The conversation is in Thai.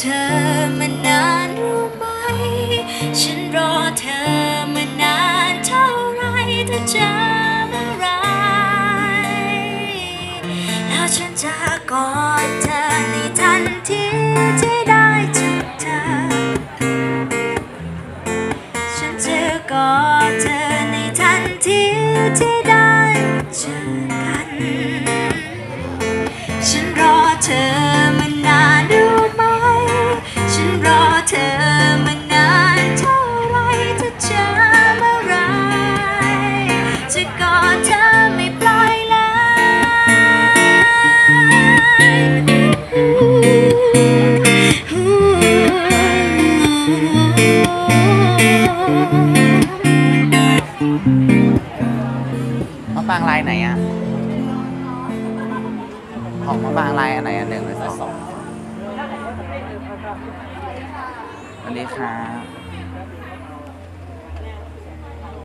เธอมานานรู้ไหม ฉันรอเธอมานานเท่าไรเธอจะเมื่อไหรแล้วฉันจะกอดเธอในทันทีที่ได้เจอเธอ ฉันจะกอดเธอในทันทีที่ได้ มะปรางลายไหนอะ ของมะปรางลายอันไหนอันหนึ่งหรือสองสวัสดีครับ